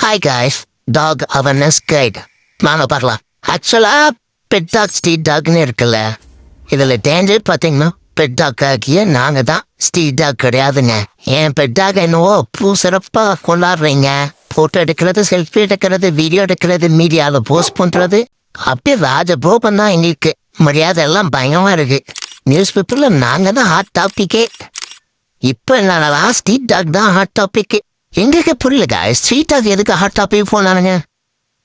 Hi guys dog awareness guide வாங்க பார்க்கலாம். ஆக்சுவலாக பெட் டாக் ஸ்ட்ரீட் டாக்னு இருக்குல்ல. இதுல டேஞ்சர் பார்த்தீங்கன்னா பெட் டாக் ஆக்கிய நாங்க தான் ஸ்ட்ரீட் டாக் கிடையாதுங்க. என் பெட் டாக் என்னவோ பூ சிறப்பா கொண்டாடுறீங்க. போட்டோ எடுக்கிறது செல்ஃபி எடுக்கிறது வீடியோ எடுக்கிறது மீடியாவில் போஸ்ட் பண்றது. அப்படியே ராஜபோபம் தான் எங்களுக்கு. மரியாதை எல்லாம் பயமா இருக்கு. நியூஸ் பேப்பர்ல நாங்க தான் ஹாட் டாபிக்கே இப்ப என்னடா ஸ்ட்ரீட் டாக் தான் ஹாட் டாப்பிக்கு எங்களுக்கு புரியல காய் ஸ்ட்ரீட்டாக எதுக்கு ஹாட் டாப்பிக் போனானுங்க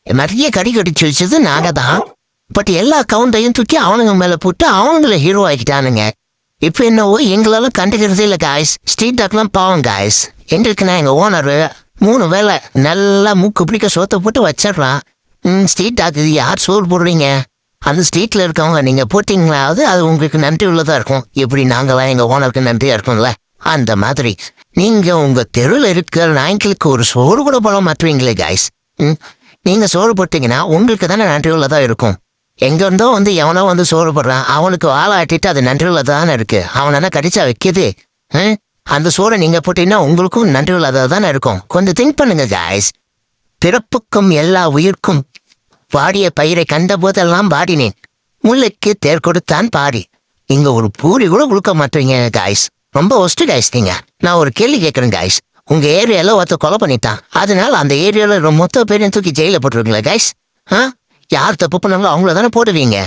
நிறைய கடி கடிச்சு வச்சது நாங்க தான் பட் எல்லா கவுண்டையும் தூக்கி அவனுங்க மேலே போட்டு அவனுங்கள ஹீரோ ஆகிட்டானுங்க இப்போ என்னவோ எங்களால கண்டுக்கிறதே இல்லை காய்ஸ் ஸ்ட்ரீட் டாக்லாம் பாவம் காய்ஸ் எங்களுக்கு நான் எங்கள் ஓனர் மூணு வேளை நல்லா மூக்கு பிடிக்க சோத்தை போட்டு வச்சிடுறான். ம் ஸ்ட்ரீட் டாக் இது யார் சோறு போடுறீங்க? அந்த ஸ்ட்ரீட்டில் இருக்கவங்க நீங்கள் போட்டிங்களாவது அது உங்களுக்கு நன்றி உள்ளதாக இருக்கும். எப்படி நாங்களாம் எங்கள் ஓனருக்கு நன்றியாக இருக்கும்ல? அந்த மாதிரி. நீங்க உங்க தெருவில் இருக்கிற நாய்களுக்கு ஒரு சோறு கூட போட மாட்டுவீங்களே காய்ஸ் ம்? நீங்க சோறு போட்டீங்கன்னா உங்களுக்கு தானே நன்றியுள்ள தான் இருக்கும். எங்க இருந்தோ வந்து எவனோ வந்து சோறு போடுறான் அவனுக்கு வாழை ஆட்டிட்டு அது நன்றியுள்ள தானே இருக்கு. அவனை கடிச்சா வைக்கிது? ம்? அந்த சோறை நீங்க போட்டீங்கன்னா உங்களுக்கும் நன்றியுள்ளதாக தானே இருக்கும். கொஞ்சம் திங்க் பண்ணுங்க காய்ஸ் பிறப்புக்கும் எல்லா உயிர்க்கும் பாடிய பயிரை கண்ட போதெல்லாம் பாடினேன் முல்லைக்கு தேர் கொடுத்தான் பாடி. இங்க ஒரு பூரி கூட கொடுக்க மாட்டீங்க காய்ஸ் ரொம்ப ஒஸ்ட் கைஸ் நீங்க. நான் ஒரு கேள்வி கேட்கறேன் கைஸ் உங்க ஏரியால ஒருத்த கொலை பண்ணிட்டான். அதனால அந்த ஏரியால மொத்த பேரையும் தூக்கி ஜெயில போட்டுருவீங்களா கைஸ் ஆ? யார் தப்பு பண்ணாங்களோ அவங்கள தானே போடுவீங்க.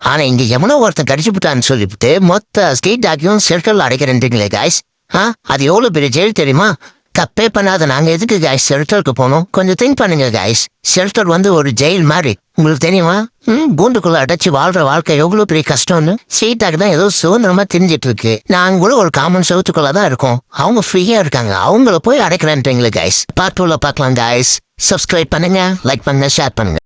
ஆனா இங்க எவனோ ஒருத்தன் கடிச்சு விட்டான்னு சொல்லிவிட்டு மொத்த ஸ்டேட் டாக்கையும் சர்க்கிள் அடைக்கிறேன்றீங்களே கைஸ் ஆ? அது எவ்வளவு பெரிய ஜெயில் தெரியுமா? தப்பே பண்ணாத நாங்க எதுக்கு கைஸ் ஷெல்டருக்கு போனோம்? கொஞ்சம் திங்க் பண்ணுங்க காய்ஸ் ஷெல்டர் வந்து ஒரு ஜெயில் மாதிரி. உங்களுக்கு தெரியுமா? ம் பூண்டுக்குள்ள அடைச்சு வாழ்ற வாழ்க்கை எவ்வளவு பெரிய கஷ்டம்னு? சீட்டாக்கு தான் ஏதோ சுதந்திரமா தெரிஞ்சிட்டு இருக்கு. நாங்களும் கூட ஒரு காமன் செவத்துக்குள்ள தான் இருக்கோம். அவங்க ஃப்ரீயா இருக்காங்க. அவங்கள போய் அடைக்கிறேன்றீங்களே கைஸ் பார்ட் டூல பார்க்கலாம் காய்ஸ் சப்ஸ்கிரைப் பண்ணுங்க லைக் பண்ணுங்க ஷேர் பண்ணுங்க.